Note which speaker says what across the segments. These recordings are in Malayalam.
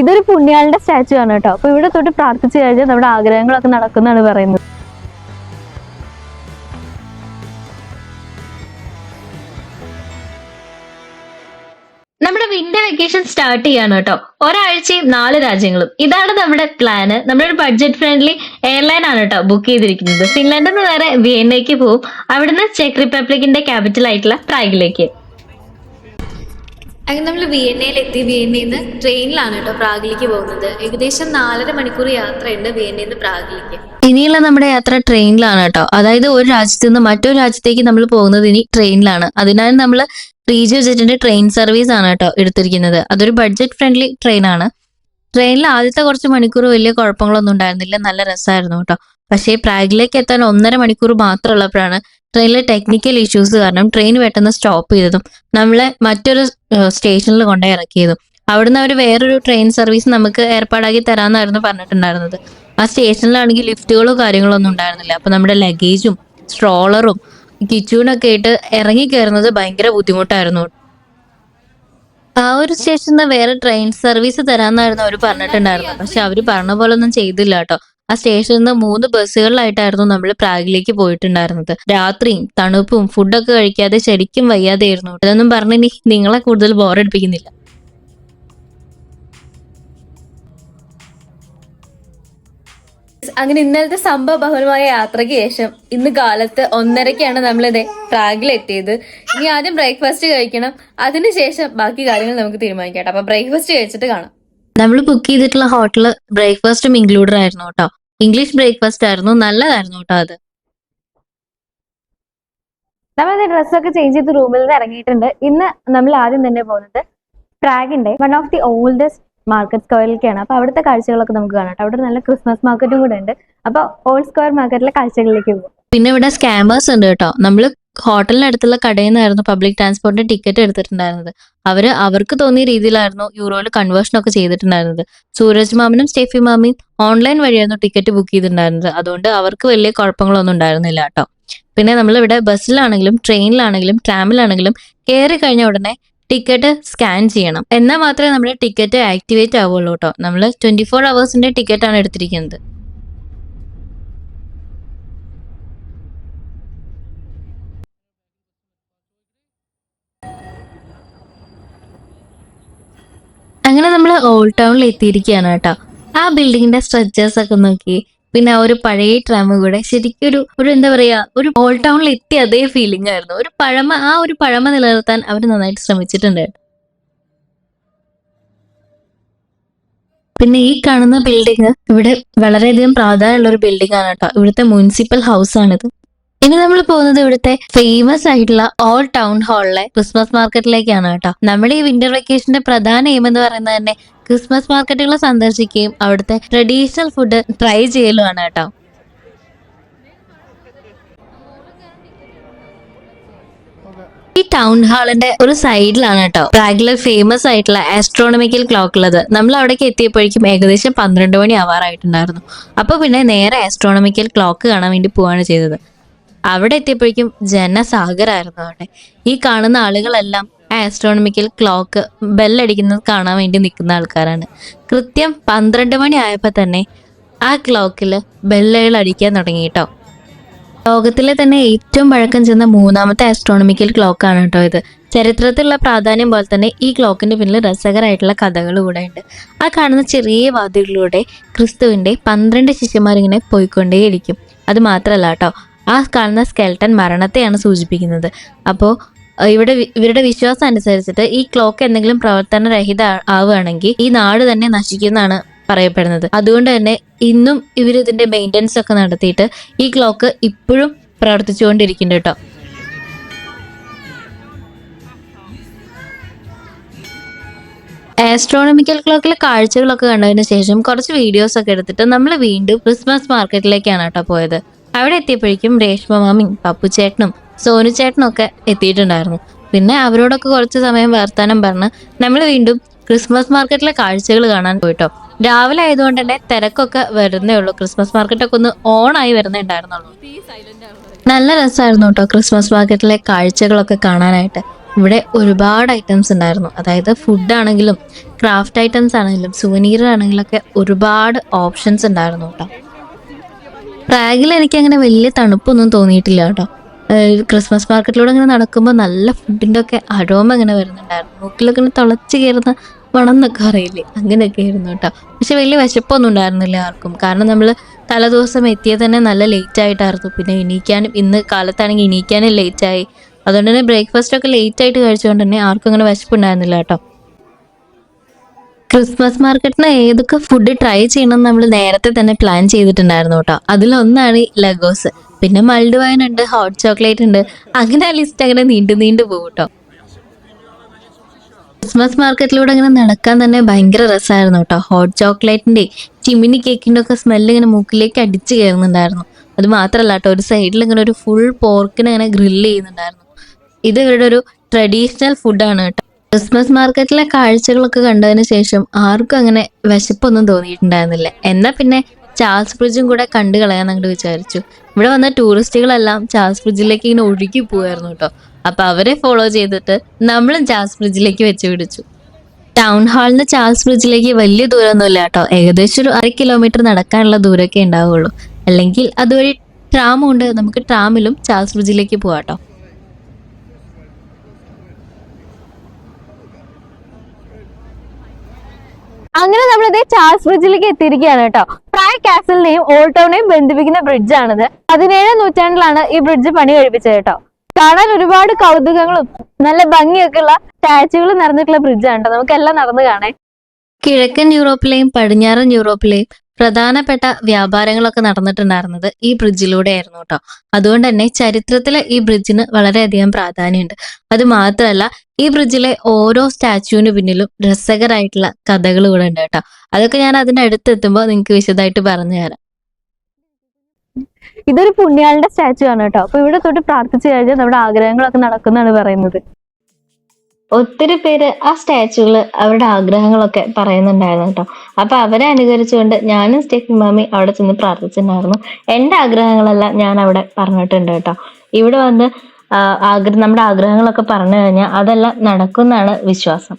Speaker 1: ഇതൊരു പുണ്യാളിന്റെ സ്റ്റാച്ചു ആണ് കേട്ടോ. അപ്പൊ ഇവിടെ തൊട്ട് പ്രാർത്ഥിച്ചു കഴിഞ്ഞാൽ നമ്മുടെ ആഗ്രഹങ്ങളൊക്കെ നടക്കുന്നതാണ് പറയുന്നത്. നമ്മുടെ വിന്റർ വെക്കേഷൻ സ്റ്റാർട്ട് ചെയ്യാണ് കേട്ടോ. ഒരാഴ്ചയും നാല് രാജ്യങ്ങളും. ഇതാണ് നമ്മുടെ പ്ലാന് നമ്മുടെ ഒരു ബഡ്ജറ്റ് ഫ്രണ്ട്ലി എയർലൈൻ ആണ് കേട്ടോ ബുക്ക് ചെയ്തിരിക്കുന്നത്. ഫിൻലാൻഡിൽ നിന്ന് നേരെ വിയന്നയ്ക്ക് പോകും അവിടുന്ന് ചെക്ക് റിപ്പബ്ലിക്കിന്റെ ക്യാപിറ്റൽ ആയിട്ടുള്ള പ്രാഗിലേക്ക്
Speaker 2: അങ്ങനെ നമ്മൾ വിയന്നയിലെത്തി വിയന്നയിൽ നിന്ന് ട്രെയിനിലാണ് കേട്ടോ പ്രാഗിലേക്ക് പോകുന്നത്. ഏകദേശം നാലര മണിക്കൂർ യാത്രയുണ്ട് വിയന്നയിൽ നിന്ന് പ്രാഗിലേക്ക്.
Speaker 1: ഇനിയുള്ള നമ്മുടെ യാത്ര ട്രെയിനിലാണ് കേട്ടോ. അതായത് ഒരു രാജ്യത്ത് നിന്ന് മറ്റൊരു രാജ്യത്തേക്ക് നമ്മൾ പോകുന്നത് ഇനി ട്രെയിനിലാണ് അതിനാൽ നമ്മൾ റീജിയോ ജെറ്റിന്റെ ട്രെയിൻ സർവീസ് ആണ് കേട്ടോ എടുത്തിരിക്കുന്നത്. അതൊരു ബഡ്ജറ്റ് ഫ്രണ്ട്ലി ട്രെയിനാണ് ട്രെയിനിൽ ആദ്യത്തെ കുറച്ച് മണിക്കൂർ വലിയ കുഴപ്പങ്ങളൊന്നും ഉണ്ടായിരുന്നില്ല. നല്ല രസമായിരുന്നു കേട്ടോ. പക്ഷേ പ്രാഗിലേക്ക് എത്താൻ ഒന്നര മണിക്കൂർ മാത്രമുള്ളപ്പോഴാണ് ട്രെയിനിലെ ടെക്നിക്കൽ ഇഷ്യൂസ് കാരണം ട്രെയിൻ പെട്ടെന്ന് സ്റ്റോപ്പ് ചെയ്തതും നമ്മളെ മറ്റൊരു സ്റ്റേഷനിൽ കൊണ്ടുപോയി ഇറക്കിയതും. അവിടുന്ന് അവർ വേറൊരു ട്രെയിൻ സർവീസ് നമുക്ക് ഏർപ്പാടാക്കി തരാമെന്നായിരുന്നു പറഞ്ഞിട്ടുണ്ടായിരുന്നത്. ആ സ്റ്റേഷനിലാണെങ്കിൽ ലിഫ്റ്റുകളോ കാര്യങ്ങളോ ഒന്നും ഉണ്ടായിരുന്നില്ല. അപ്പൊ നമ്മുടെ ലഗേജും സ്ട്രോളറും കിച്ചൂണൊക്കെ ആയിട്ട് ഇറങ്ങി കയറുന്നത് ഭയങ്കര ബുദ്ധിമുട്ടായിരുന്നു. ആ ഒരു സ്റ്റേഷനിൽ വേറെ ട്രെയിൻ സർവീസ് തരാമെന്നായിരുന്നു അവർ പറഞ്ഞിട്ടുണ്ടായിരുന്നത്. പക്ഷെ അവർ പറഞ്ഞ പോലെ ഒന്നും ചെയ്തില്ല കേട്ടോ. ആ സ്റ്റേഷനിൽ നിന്ന് മൂന്ന് ബസ്സുകളിലായിട്ടായിരുന്നു നമ്മൾ പ്രാഗിലേക്ക് പോയിട്ടുണ്ടായിരുന്നത്. രാത്രിയും തണുപ്പും ഫുഡൊക്കെ കഴിക്കാതെ ശരിക്കും വയ്യാതെയായിരുന്നു. അതൊന്നും പറഞ്ഞിനി നിങ്ങളെ കൂടുതൽ ബോറടിപ്പിക്കുന്നില്ല
Speaker 2: അങ്ങനെ ഇന്നലത്തെ സംഭവ ബഹുലമായ യാത്രയ്ക്ക് ശേഷം ഇന്ന് കാലത്ത് ഒന്നരക്കാണ് നമ്മളിത് പ്രാഗിലെത്തിയത്. ഇനി ആദ്യം ബ്രേക്ക്ഫാസ്റ്റ് കഴിക്കണം. അതിനുശേഷം ബാക്കി കാര്യങ്ങൾ നമുക്ക് തീരുമാനിക്കാം അപ്പൊ ബ്രേക്ക്ഫാസ്റ്റ് കഴിച്ചിട്ട് കാണാം.
Speaker 1: നമ്മൾ ബുക്ക് ചെയ്തിട്ടുള്ള ഹോട്ടൽ ബ്രേക്ക്ഫാസ്റ്റും ഇൻക്ലൂഡഡ് ആയിരുന്നു കേട്ടോ. ഇംഗ്ലീഷ് ബ്രേക്ക്ഫാസ്റ്റ് ആയിരുന്നു. നല്ലതായിരുന്നു കേട്ടോ അത്. നമ്മൾ ഡ്രസ്സൊക്കെ ചേഞ്ച് ചെയ്ത് റൂമിൽ നിന്ന് ഇറങ്ങിയിട്ടുണ്ട്. ഇന്ന് നമ്മൾ ആദ്യം തന്നെ പോകുന്നത് പ്രാഗിന്റെ one of the oldest market സ്ക്വയറിലേക്കാണ് അപ്പൊ അവിടുത്തെ കാഴ്ചകളൊക്കെ നമുക്ക് കാണാം. അവിടെ നല്ല ക്രിസ്മസ് മാർക്കറ്റും കൂടെ ഉണ്ട്. അപ്പൊ ഓൾഡ് സ്ക്വയർ മാർക്കറ്റിലെ കാഴ്ചകളിലേക്ക് പോകും. പിന്നെ ഇവിടെ സ്കാമേഴ്സ് ഉണ്ട് കേട്ടോ. നമ്മൾ ഹോട്ടലിനടുത്തുള്ള കടയിൽ നിന്നായിരുന്നു പബ്ലിക് ട്രാൻസ്പോർട്ടിന് ടിക്കറ്റ് എടുത്തിട്ടുണ്ടായിരുന്നത്. അവർ അവർക്ക് തോന്നിയ രീതിയിലായിരുന്നു യൂറോയിൽ കൺവേർഷൻ ഒക്കെ ചെയ്തിട്ടുണ്ടായിരുന്നത്. സൂരജ് മാമനും സ്റ്റെഫി മാമിയും ഓൺലൈൻ വഴിയായിരുന്നു ടിക്കറ്റ് ബുക്ക് ചെയ്തിട്ടുണ്ടായിരുന്നത്. അതുകൊണ്ട് അവർക്ക് വലിയ കുഴപ്പങ്ങളൊന്നും ഉണ്ടായിരുന്നില്ല കേട്ടോ. പിന്നെ നമ്മളിവിടെ ബസ്സിലാണെങ്കിലും ട്രെയിനിലാണെങ്കിലും ട്രാമിലാണെങ്കിലും കയറി കഴിഞ്ഞ ഉടനെ ടിക്കറ്റ് സ്കാൻ ചെയ്യണം. എന്നാൽ മാത്രമേ നമ്മുടെ ടിക്കറ്റ് ആക്ടിവേറ്റ് ആവുള്ളൂ കേട്ടോ. നമ്മൾ ട്വന്റി ഫോർ ടിക്കറ്റ് ആണ് എടുത്തിരിക്കുന്നത്. അങ്ങനെ നമ്മൾ ഓൾഡ് ടൗണിൽ എത്തിയിരിക്കുകയാണ് കേട്ടോ. ആ ബിൽഡിങ്ങിന്റെ സ്ട്രക്ചേഴ്സ് ഒക്കെ നോക്കി. പിന്നെ ആ ഒരു പഴയ ട്രാം കൂടെ ശരിക്കും ഒരു ഒരു എന്താ പറയാ ഒരു ഓൾഡ് ടൗണിൽ എത്തിയ അതേ ഫീലിംഗ് ആയിരുന്നു. ഒരു പഴമ ആ ഒരു പഴമ നിലനിർത്താൻ അവർ നന്നായിട്ട് ശ്രമിച്ചിട്ടുണ്ട്. പിന്നെ ഈ കാണുന്ന ബിൽഡിംഗ് ഇവിടെ വളരെയധികം പ്രാധാന്യമുള്ള ഒരു ബിൽഡിംഗ് ആണ് കേട്ടോ. ഇവിടുത്തെ മുനിസിപ്പൽ ഹൗസ് ആണിത്. ഇനി നമ്മൾ പോകുന്നത് ഇവിടുത്തെ ഫേമസ് ആയിട്ടുള്ള ഓൾ ടൗൺ ഹാളിലെ ക്രിസ്മസ് മാർക്കറ്റിലേക്കാണ് കേട്ടോ. നമ്മുടെ ഈ വിന്റർ വെക്കേഷന്റെ പ്രധാന എയിം എന്ന് പറയുന്നത് തന്നെ ക്രിസ്മസ് മാർക്കറ്റുകൾ സന്ദർശിക്കുകയും അവിടുത്തെ ട്രഡീഷണൽ ഫുഡ് ട്രൈ ചെയ്യലുമാണ് കേട്ടോ. ഈ ടൗൺ ഹാളിന്റെ ഒരു സൈഡിലാണ് കേട്ടോ പ്രാഗിലെ ഫേമസ് ആയിട്ടുള്ള ആസ്ട്രോണമിക്കൽ ക്ലോക്ക് ഉള്ളത് നമ്മൾ അവിടേക്ക് എത്തിയപ്പോഴേക്കും ഏകദേശം പന്ത്രണ്ട് മണി ആവാറായിട്ടുണ്ടായിരുന്നു അപ്പൊ പിന്നെ നേരെ ആസ്ട്രോണമിക്കൽ ക്ലോക്ക് കാണാൻ വേണ്ടി പോവാണ് ചെയ്തത്. അവിടെ എത്തിയപ്പോഴേക്കും ജനസാഗരായിരുന്നു അവിടെ. ഈ കാണുന്ന ആളുകളെല്ലാം ആസ്ട്രോണമിക്കൽ ക്ലോക്ക് ബെല്ലടിക്കുന്നത് കാണാൻ വേണ്ടി നിൽക്കുന്ന ആൾക്കാരാണ്. കൃത്യം പന്ത്രണ്ട് മണി ആയപ്പോൾ തന്നെ ആ ക്ലോക്കിൽ ബെല്ലുകൾ അടിക്കാൻ തുടങ്ങി കേട്ടോ. ലോകത്തിലെ തന്നെ ഏറ്റവും പഴക്കം ചെന്ന മൂന്നാമത്തെ ആസ്ട്രോണമിക്കൽ ക്ലോക്കാണ് കേട്ടോ ഇത്. ചരിത്രത്തിലുള്ള പ്രാധാന്യം പോലെ തന്നെ ഈ ക്ലോക്കിന്റെ പിന്നിൽ രസകരമായിട്ടുള്ള കഥകൾ കൂടെ ഉണ്ട്. ആ കാണുന്ന ചെറിയ വാതിലിലൂടെ ക്രിസ്തുവിന്റെ പന്ത്രണ്ട് ശിഷ്യന്മാരിങ്ങനെ പോയിക്കൊണ്ടേയിരിക്കും. അത് മാത്രമല്ല കേട്ടോ ആ കാണുന്ന സ്കെൽട്ടൻ മരണത്തെയാണ് സൂചിപ്പിക്കുന്നത്. അപ്പോൾ ഇവിടെ ഇവരുടെ വിശ്വാസം അനുസരിച്ചിട്ട് ഈ ക്ലോക്ക് എന്തെങ്കിലും പ്രവർത്തനരഹിത ആവുകയാണെങ്കിൽ ഈ നാട് തന്നെ നശിക്കുന്നതാണ് പറയപ്പെടുന്നത്. അതുകൊണ്ട് തന്നെ ഇന്നും ഇവർ ഇതിന്റെ മെയിന്റനൻസ് ഒക്കെ നടത്തിയിട്ട് ഈ ക്ലോക്ക് ഇപ്പോഴും പ്രവർത്തിച്ചുകൊണ്ടിരിക്കുന്നുണ്ട് കേട്ടോ. ആസ്ട്രോണമിക്കൽ ക്ലോക്കിലെ കാഴ്ചകളൊക്കെ കണ്ടതിന് ശേഷം കുറച്ച് വീഡിയോസ് ഒക്കെ എടുത്തിട്ട് നമ്മൾ വീണ്ടും ക്രിസ്മസ് മാർക്കറ്റിലേക്കാണ് കേട്ടോ പോയത്. അവിടെ എത്തിയപ്പോഴേക്കും രേഷ്മ മാമി പപ്പു ചേട്ടനും സോനു ചേട്ടനും ഒക്കെ എത്തിയിട്ടുണ്ടായിരുന്നു. പിന്നെ അവരോടൊക്കെ കുറച്ച് സമയം വർത്താനം പറഞ്ഞ് നമ്മൾ വീണ്ടും ക്രിസ്മസ് മാർക്കറ്റിലെ കാഴ്ചകൾ കാണാൻ പോയിട്ടോ. രാവിലെ ആയതുകൊണ്ട് തന്നെ തിരക്കൊക്കെ വരുന്നേ ഉള്ളൂ. ക്രിസ്മസ് മാർക്കറ്റൊക്കെ ഒന്ന് ഓണായി വരുന്നേ ഉണ്ടായിരുന്നുള്ളൂ. നല്ല രസമായിരുന്നു കേട്ടോ ക്രിസ്മസ് മാർക്കറ്റിലെ കാഴ്ചകളൊക്കെ കാണാനായിട്ട്. ഇവിടെ ഒരുപാട് ഐറ്റംസ് ഉണ്ടായിരുന്നു. അതായത് ഫുഡ് ആണെങ്കിലും ക്രാഫ്റ്റ് ഐറ്റംസ് ആണെങ്കിലും സുവനീർ ആണെങ്കിലും ഒക്കെ ഒരുപാട് ഓപ്ഷൻസ് ഉണ്ടായിരുന്നു കേട്ടോ. പ്രാഗിൽ എനിക്ക് അങ്ങനെ വലിയ തണുപ്പൊന്നും തോന്നിയിട്ടില്ല കേട്ടോ. ക്രിസ്മസ് മാർക്കറ്റിലൂടെ ഇങ്ങനെ നടക്കുമ്പോൾ നല്ല ഫുഡിന്റെ ഒക്കെ അരോമ ഇങ്ങനെ വരുന്നുണ്ടായിരുന്നു. മൂക്കിലൊക്കെ ഇങ്ങനെ തിളച്ച് കയറുന്ന മണം എന്നൊക്കെ അറിയില്ലേ അങ്ങനെയൊക്കെ ആയിരുന്നു കേട്ടോ. പക്ഷെ വലിയ വിശപ്പൊന്നും ഉണ്ടായിരുന്നില്ല ആർക്കും. കാരണം നമ്മൾ തലേദിവസം എത്തിയത് തന്നെ നല്ല ലേറ്റ് ആയിട്ടായിരുന്നു. പിന്നെ എണീക്കാനും ഇന്ന് കാലത്താണെങ്കിൽ എണീക്കാനും ലേറ്റ് ആയി. അതുകൊണ്ട് തന്നെ ബ്രേക്ക്ഫാസ്റ്റ് ഒക്കെ ലേറ്റ് ആയിട്ട് കഴിച്ചുകൊണ്ട് തന്നെ ആർക്കും അങ്ങനെ വിശപ്പുണ്ടായിരുന്നില്ല കേട്ടോ. ക്രിസ്മസ് മാർക്കറ്റിന് ഏതൊക്കെ ഫുഡ് ട്രൈ ചെയ്യണം നമ്മൾ നേരത്തെ തന്നെ പ്ലാൻ ചെയ്തിട്ടുണ്ടായിരുന്നു കേട്ടോ. അതിലൊന്നാണ് ലഗോസ് പിന്നെ മൾഡ് വൈൻ ഉണ്ട് ഹോട്ട് ചോക്ലേറ്റ് ഉണ്ട്. അങ്ങനെ ആ ലിസ്റ്റ് അങ്ങനെ നീണ്ടു നീണ്ടു പോകും കേട്ടോ. ക്രിസ്മസ് മാർക്കറ്റിലൂടെ അങ്ങനെ നടക്കാൻ തന്നെ ഭയങ്കര രസമായിരുന്നു കേട്ടോ. ഹോട്ട് ചോക്ലേറ്റിന്റെ ചിമിനി കേക്കിന്റെ ഒക്കെ സ്മെല്ല് ഇങ്ങനെ മൂക്കിലേക്ക് അടിച്ചു കയറുന്നുണ്ടായിരുന്നു. അത് മാത്രമല്ല കേട്ടോ ഒരു സൈഡിൽ ഇങ്ങനെ ഒരു ഫുൾ പോർക്കിനെ ഇങ്ങനെ ഗ്രില്ല് ചെയ്യുന്നുണ്ടായിരുന്നു. ഇത് ഇവരുടെ ഒരു ട്രഡീഷണൽ ഫുഡാണ് കേട്ടോ. ക്രിസ്മസ് മാർക്കറ്റിലെ കാഴ്ചകളൊക്കെ കണ്ടതിന് ശേഷം ആർക്കും അങ്ങനെ വിശപ്പൊന്നും തോന്നിയിട്ടുണ്ടായിരുന്നില്ല. എന്നാ പിന്നെ ചാൾസ് ബ്രിഡ്ജും കൂടെ കണ്ടു കളയാൻ അങ്ങോട്ട് വിചാരിച്ചു. ഇവിടെ വന്ന ടൂറിസ്റ്റുകളെല്ലാം ചാൾസ് ബ്രിഡ്ജിലേക്ക് ഇങ്ങനെ ഒഴുകി പോവായിരുന്നു കേട്ടോ. അപ്പൊ അവരെ ഫോളോ ചെയ്തിട്ട് നമ്മളും ചാൾസ് ബ്രിഡ്ജിലേക്ക് വെച്ച് പിടിച്ചു. ടൗൺ നിന്ന് ചാൾസ് ബ്രിഡ്ജിലേക്ക് വലിയ ദൂരമൊന്നുമില്ല കേട്ടോ. ഏകദേശം ഒരു അര കിലോമീറ്റർ നടക്കാനുള്ള ദൂരമൊക്കെ ഉണ്ടാവുള്ളൂ. അല്ലെങ്കിൽ അതുവഴി ട്രാമുണ്ട് നമുക്ക് ട്രാമിലും ചാൾസ് ബ്രിഡ്ജിലേക്ക് പോകാം കേട്ടോ.
Speaker 2: അങ്ങനെ നമ്മൾ ഇതേ ചാൾസ് ബ്രിഡ്ജിലേക്ക് എത്തിയിരിക്കുകയാണ് കേട്ടോ. പ്രായ കാസലിനെയും ഓൾഡ് ടൗണിനെയും ബന്ധിപ്പിക്കുന്ന ബ്രിഡ്ജാണിത്. പതിനേഴാം നൂറ്റാണ്ടിലാണ് ഈ ബ്രിഡ്ജ് പണി കഴിപ്പിച്ചത് കേട്ടോ. കാണാൻ ഒരുപാട് കൗതുകങ്ങളും നല്ല ഭംഗിയൊക്കെ ഉള്ള സ്റ്റാച്ചുകളും നിറഞ്ഞിട്ടുള്ള ബ്രിഡ്ജാണ് കേട്ടോ. നമുക്കെല്ലാം നടന്നു കാണേ
Speaker 1: കിഴക്കൻ യൂറോപ്പിലെയും പടിഞ്ഞാറൻ യൂറോപ്പിലെയും പ്രധാനപ്പെട്ട വ്യാപാരങ്ങളൊക്കെ നടന്നിട്ടുണ്ടായിരുന്നത് ഈ ബ്രിഡ്ജിലൂടെ ആയിരുന്നു കേട്ടോ അതുകൊണ്ട് തന്നെ ചരിത്രത്തിലെ ഈ ബ്രിഡ്ജിന് വളരെയധികം പ്രാധാന്യമുണ്ട്. അത് മാത്രമല്ല ഈ ബ്രിഡ്ജിലെ ഓരോ സ്റ്റാച്ചുവിന് പിന്നിലും രസകരമായിട്ടുള്ള കഥകൾ ഇവിടെ ഉണ്ട് കേട്ടോ അതൊക്കെ ഞാൻ അതിന്റെ അടുത്തെത്തുമ്പോൾ നിങ്ങൾക്ക് വിശദമായിട്ട് പറഞ്ഞു തരാം.
Speaker 2: ഇതൊരു പുണ്യാളിന്റെ സ്റ്റാച്ചു ആണ് കേട്ടോ അപ്പൊ ഇവിടെ തൊട്ട് പ്രാർത്ഥിച്ചു കഴിഞ്ഞാൽ നമ്മുടെ ആഗ്രഹങ്ങളൊക്കെ നടക്കുന്നതാണ് പറയുന്നത്.
Speaker 1: ഒത്തിരി പേര് ആ സ്റ്റാച്ചുകൾ അവരുടെ ആഗ്രഹങ്ങളൊക്കെ പറയുന്നുണ്ടായിരുന്നു കേട്ടോ. അപ്പൊ അവരെ അനുകരിച്ചുകൊണ്ട് ഞാനും സ്റ്റെഫി മാമി അവിടെ ചെന്ന് പ്രാർത്ഥിച്ചിട്ടുണ്ടായിരുന്നു. എന്റെ ആഗ്രഹങ്ങളെല്ലാം ഞാൻ അവിടെ പറഞ്ഞിട്ടുണ്ട് കേട്ടോ. ഇവിടെ വന്ന് ആഗ്രഹം നമ്മുടെ ആഗ്രഹങ്ങളൊക്കെ പറഞ്ഞു കഴിഞ്ഞാൽ അതെല്ലാം നടക്കുന്നാണ് വിശ്വാസം.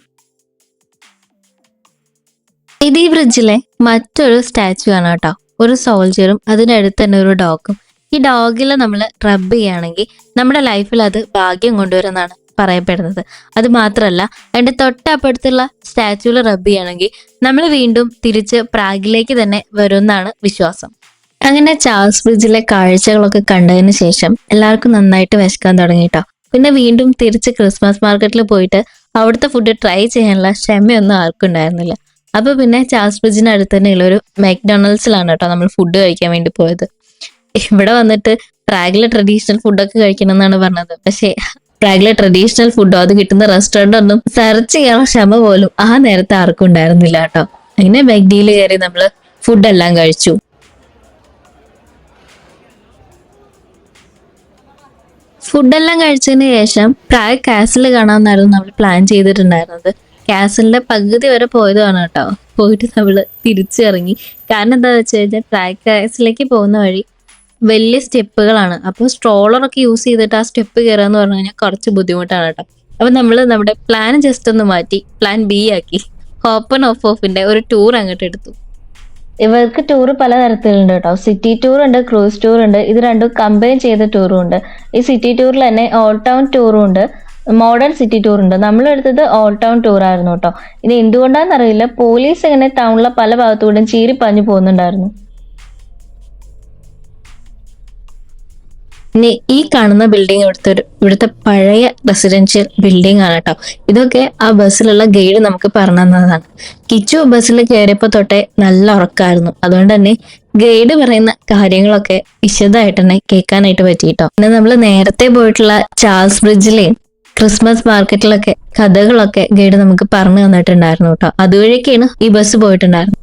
Speaker 1: ഈ ബ്രിഡ്ജിലെ മറ്റൊരു സ്റ്റാച്ചു ആണ് കേട്ടോ. ഒരു സോൾജറും അതിനടുത്ത് തന്നെ ഒരു ഡോഗും. ഈ ഡോഗിൽ നമ്മൾ റബ്ബ് ചെയ്യുകയാണെങ്കിൽ നമ്മുടെ ലൈഫിൽ അത് ഭാഗ്യം കൊണ്ടുവരുന്നതാണ്. പറയപ്പെടുന്നത്. അത് മാത്രമല്ല അതിന്റെ തൊട്ടപ്പുറത്തുള്ള സ്റ്റാച്ചുവിൽ റബ്ബ് ചെയ്യണമെങ്കിൽ നമ്മൾ വീണ്ടും തിരിച്ച് പ്രാഗിലേക്ക് തന്നെ വരുമെന്നാണ് വിശ്വാസം. അങ്ങനെ ചാൾസ് ബ്രിഡ്ജിലെ കാഴ്ചകളൊക്കെ കണ്ടതിന് ശേഷം എല്ലാവർക്കും നന്നായിട്ട് വിശക്കാൻ തുടങ്ങി കേട്ടോ പിന്നെ വീണ്ടും തിരിച്ച് ക്രിസ്മസ് മാർക്കറ്റിൽ പോയിട്ട് അവിടുത്തെ ഫുഡ് ട്രൈ ചെയ്യാനുള്ള ക്ഷമയൊന്നും ആർക്കും ഉണ്ടായിരുന്നില്ല. അപ്പൊ പിന്നെ ചാൾസ് ബ്രിഡ്ജിന് അടുത്ത് തന്നെയുള്ള ഒരു മെക്ഡൊണാൾഡ്സിലാണ് കേട്ടോ നമ്മൾ ഫുഡ് കഴിക്കാൻ വേണ്ടി പോയത്. ഇവിടെ വന്നിട്ട് പ്രാഗിലെ ട്രഡീഷണൽ ഫുഡൊക്കെ കഴിക്കണം എന്നാണ് പറഞ്ഞത്. പക്ഷേ പ്രാഗിലെ ട്രഡീഷണൽ ഫുഡോ അത് കിട്ടുന്ന റെസ്റ്റോറന്റ് ഒന്നും സെർച്ച് ചെയ്യാനുള്ള ക്ഷമ പോലും ആ നേരത്തെ ആർക്കും ഉണ്ടായിരുന്നില്ല കേട്ടോ. അങ്ങനെ മെഗ്ഡിയിൽ കയറി നമ്മൾ ഫുഡെല്ലാം കഴിച്ചു. ഫുഡെല്ലാം കഴിച്ചതിന് ശേഷം പ്രായ കാസിൽ കാണാമെന്നായിരുന്നു നമ്മൾ പ്ലാൻ ചെയ്തിട്ടുണ്ടായിരുന്നത്. കാസിലിന്റെ പകുതി വരെ പോയതാണ് കേട്ടോ. പോയിട്ട് നമ്മൾ തിരിച്ചിറങ്ങി. കാരണം എന്താ വെച്ച് കഴിഞ്ഞാൽ പ്രായ കാസിലേക്ക് പോകുന്ന വഴി വലിയ സ്റ്റെപ്പുകളാണ്. അപ്പോൾ സ്ട്രോളർ ഒക്കെ യൂസ് ചെയ്തിട്ട് ആ സ്റ്റെപ്പ് കയറുക എന്ന് പറഞ്ഞു കഴിഞ്ഞാൽ കുറച്ച് ബുദ്ധിമുട്ടാണ് കേട്ടോ. അപ്പൊ നമ്മൾ നമ്മുടെ പ്ലാൻ ജസ്റ്റ് ഒന്ന് മാറ്റി പ്ലാൻ ബി ആക്കി. ഹോപ്പൺ ഓഫ് ഓഫിന്റെ ഒരു ടൂർ അങ്ങോട്ട് എടുത്തു. ഇവർക്ക് ടൂർ പല തരത്തിലുണ്ട് കേട്ടോ. സിറ്റി ടൂർ ഉണ്ട് ക്രൂസ് ടൂർ ഉണ്ട്. ഇത് രണ്ടും കമ്പൈൻ ചെയ്ത ടൂറും ഉണ്ട്. ഈ സിറ്റി ടൂറിൽ തന്നെ ഓൾ ടൗൺ ടൂറും ഉണ്ട്. മോഡേൺ സിറ്റി ടൂർ ഉണ്ട്. നമ്മൾ എടുത്തത് ഓൾ ടൗൺ ടൂർ ആയിരുന്നു കേട്ടോ. ഇത് എന്തുകൊണ്ടാണെന്നറിയില്ല പോലീസ് ഇങ്ങനെ ടൗണിലെ പല ഭാഗത്തുകൂടെയും പഞ്ഞു പോകുന്നുണ്ടായിരുന്നു. ഇനി ഈ കാണുന്ന ബിൽഡിംഗ് ഇവിടുത്തെ ഒരു ഇവിടുത്തെ പഴയ റെസിഡൻഷ്യൽ ബിൽഡിംഗ് ആണ് കേട്ടോ ഇതൊക്കെ ആ ബസ്സിലുള്ള ഗൈഡ് നമുക്ക് പറഞ്ഞു തന്നതാണ്. കിച്ചു ബസ്സിൽ കയറിയപ്പോ തൊട്ടേ നല്ല ഉറക്കായിരുന്നു. അതുകൊണ്ട് തന്നെ ഗൈഡ് പറയുന്ന കാര്യങ്ങളൊക്കെ വിശദമായിട്ട് തന്നെ കേൾക്കാനായിട്ട് പറ്റി കേട്ടോ പിന്നെ നമ്മൾ നേരത്തെ പോയിട്ടുള്ള ചാൾസ് ബ്രിഡ്ജിലെയും ക്രിസ്മസ് മാർക്കറ്റിലൊക്കെ കഥകളൊക്കെ ഗൈഡ് നമുക്ക് പറഞ്ഞു തന്നിട്ടുണ്ടായിരുന്നു കേട്ടോ അതുവഴിയൊക്കെയാണ് ഈ ബസ് പോയിട്ടുണ്ടായിരുന്നത്.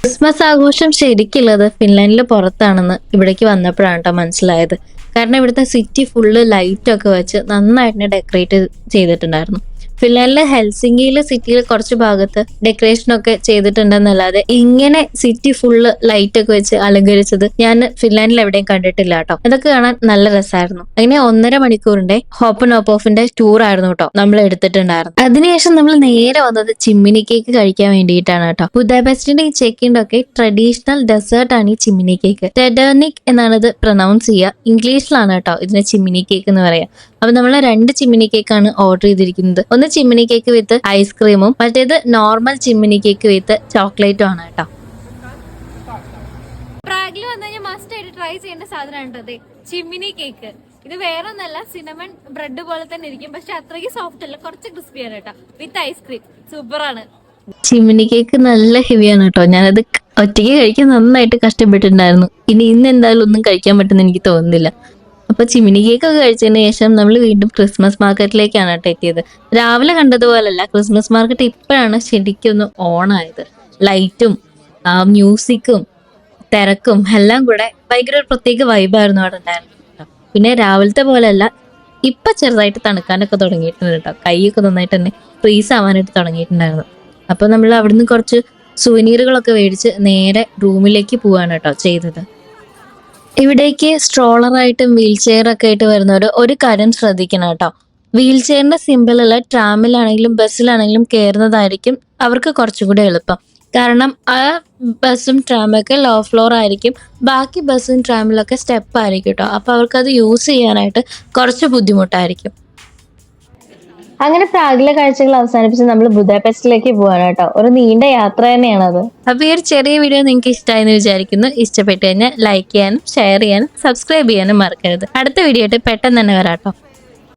Speaker 1: ക്രിസ്മസ് ആഘോഷം ശരിക്കുള്ളത് ഫിൻലാൻഡിൽ പുറത്താണെന്ന് ഇവിടേക്ക് വന്നപ്പോഴാണ് കേട്ടോ മനസ്സിലായത്. കാരണം ഇവിടുത്തെ സിറ്റി ഫുള്ള് ലൈറ്റ് ഒക്കെ വെച്ച് നന്നായിട്ട് ഡെക്കറേറ്റ് ചെയ്തിട്ടുണ്ടായിരുന്നു. ഫിൻലാൻഡിലെ ഹെൽസിംഗിയിലെ സിറ്റിയിൽ കുറച്ച് ഭാഗത്ത് ഡെക്കറേഷൻ ഒക്കെ ചെയ്തിട്ടുണ്ടെന്നല്ലാതെ ഇങ്ങനെ സിറ്റി ഫുള്ള് ലൈറ്റ് ഒക്കെ വെച്ച് അലങ്കരിച്ചത് ഞാൻ ഫിൻലാൻഡിൽ എവിടെയും കണ്ടിട്ടില്ല കേട്ടോ. ഇതൊക്കെ കാണാൻ നല്ല രസമായിരുന്നു അങ്ങനെ ഒന്നര മണിക്കൂറിന്റെ ഹോപ്പൻ ഓപ്പ് ഓഫിന്റെ ടൂർ ആയിരുന്നു കേട്ടോ നമ്മൾ എടുത്തിട്ടുണ്ടായിരുന്നു അതിനുശേഷം നമ്മൾ നേരെ വന്നത് ചിമ്മിനി കേക്ക് കഴിക്കാൻ വേണ്ടിയിട്ടാണ് കേട്ടോ. ബുദാപെസ്റ്റിന്റെ ഈ ചെക്കിന്റെ ഒക്കെ ട്രഡീഷണൽ ഡെസേർട്ട് ആണ് ഈ ചിമ്മിനി കേക്ക് ടെഡേർണിക് എന്നാണ് ഇത് പ്രൊനൗൺസ് ചെയ്യുക ഇംഗ്ലീഷിലാണ് കേട്ടോ ഇതിനെ ചിമ്മിനി കേക്ക് എന്ന് പറയാം അപ്പൊ നമ്മൾ രണ്ട് ചിമ്മിനി കേക്കാണ് ഓർഡർ ചെയ്തിരിക്കുന്നത്. ഒന്ന് ചിമ്മിനി കേക്ക് വിത്ത് ഐസ്ക്രീമും മറ്റേത് നോർമൽ ചിമ്മിനി കേക്ക് വിത്ത് ചോക്ലേറ്റും ആണ് കേട്ടോ.
Speaker 2: പ്രാഗിൽ വന്നു കഴിഞ്ഞാൽ മസ്റ്റ് ആയിട്ട് ട്രൈ ചെയ്യേണ്ട സാധനമാണ് ചിമ്മിനി കേക്ക് ഇത് വേറെ ഒന്നല്ല സിനമൺ ബ്രെഡ് പോലെ തന്നെ ഇരിക്കും. പക്ഷെ അത്രയ്ക്ക് സോഫ്റ്റ് അല്ല കുറച്ച് ക്രിസ്പി ആണ് കേട്ടോ. വിത്ത് ഐസ്ക്രീം സൂപ്പറാണ്
Speaker 1: ചിമ്മിനി കേക്ക് നല്ല ഹെവി ആണ് കേട്ടോ. ഞാനത് ഒറ്റയ്ക്ക് കഴിക്കാൻ നന്നായിട്ട് കഷ്ടപ്പെട്ടിട്ടുണ്ടായിരുന്നു. ഇനി ഇന്ന് എന്തായാലും ഒന്നും കഴിക്കാൻ പറ്റുമെന്ന് എനിക്ക് തോന്നുന്നില്ല. അപ്പൊ ചിമ്മിനി കേക്ക് ഒക്കെ കഴിച്ചതിന് ശേഷം നമ്മൾ വീണ്ടും ക്രിസ്മസ് മാർക്കറ്റിലേക്കാണ് കേട്ടോ എത്തിയത്. രാവിലെ കണ്ടതുപോലല്ല ക്രിസ്മസ് മാർക്കറ്റ് ഇപ്പോഴാണ് ശരിക്കൊന്ന് ഓണായത് ലൈറ്റും മ്യൂസിക്കും തിരക്കും എല്ലാം കൂടെ ഭയങ്കര ഒരു പ്രത്യേക വൈബായിരുന്നു അവിടെ ഉണ്ടായിരുന്നത്. പിന്നെ രാവിലത്തെ പോലെയല്ല ഇപ്പൊ ചെറുതായിട്ട് തണുക്കാനൊക്കെ തുടങ്ങിയിട്ടുണ്ട് കേട്ടോ. കൈയൊക്കെ നന്നായിട്ട് തന്നെ ഫ്രീസ് ആവാനായിട്ട് തുടങ്ങിയിട്ടുണ്ടായിരുന്നു. അപ്പൊ നമ്മൾ അവിടുന്ന് കുറച്ച് സുവനീറുകളൊക്കെ മേടിച്ച് നേരെ റൂമിലേക്ക് പോവാണ് കേട്ടോ ചെയ്തത്. ഇവിടേക്ക് സ്ട്രോളറായിട്ടും വീൽ ഒക്കെ ആയിട്ട് വരുന്നവർ ഒരു കാര്യം ശ്രദ്ധിക്കണം കേട്ടോ. വീൽ ചെയറിന്റെ സിമ്പിളുള്ള ട്രാമിലാണെങ്കിലും ബസ്സിലാണെങ്കിലും കയറുന്നതായിരിക്കും അവർക്ക് കുറച്ചുകൂടി എളുപ്പം. കാരണം ആ ബസ്സും ട്രാമൊക്കെ ലോ ഫ്ലോർ ആയിരിക്കും. ബാക്കി ബസ്സും ട്രാമിലൊക്കെ സ്റ്റെപ്പ് ആയിരിക്കും കേട്ടോ. അപ്പൊ അവർക്കത് യൂസ് ചെയ്യാനായിട്ട് കുറച്ച് ബുദ്ധിമുട്ടായിരിക്കും.
Speaker 2: അങ്ങനെ പ്രാഗിലെ കാഴ്ചകൾ അവസാനിപ്പിച്ച് നമ്മൾ ബുദാപെസ്റ്റിലേക്ക് പോവാണ് കേട്ടോ. ഒരു നീണ്ട യാത്ര തന്നെയാണ് അത്.
Speaker 1: അപ്പൊ ഈ ഒരു ചെറിയ വീഡിയോ നിങ്ങൾക്ക് ഇഷ്ടമായെന്ന് വിചാരിക്കുന്നു. ഇഷ്ടപ്പെട്ടു കഴിഞ്ഞാൽ ലൈക്ക് ചെയ്യാനും ഷെയർ ചെയ്യാനും സബ്സ്ക്രൈബ് ചെയ്യാനും മറക്കരുത്. അടുത്ത വീഡിയോ ആയിട്ട് പെട്ടെന്ന് തന്നെ വരാട്ടോ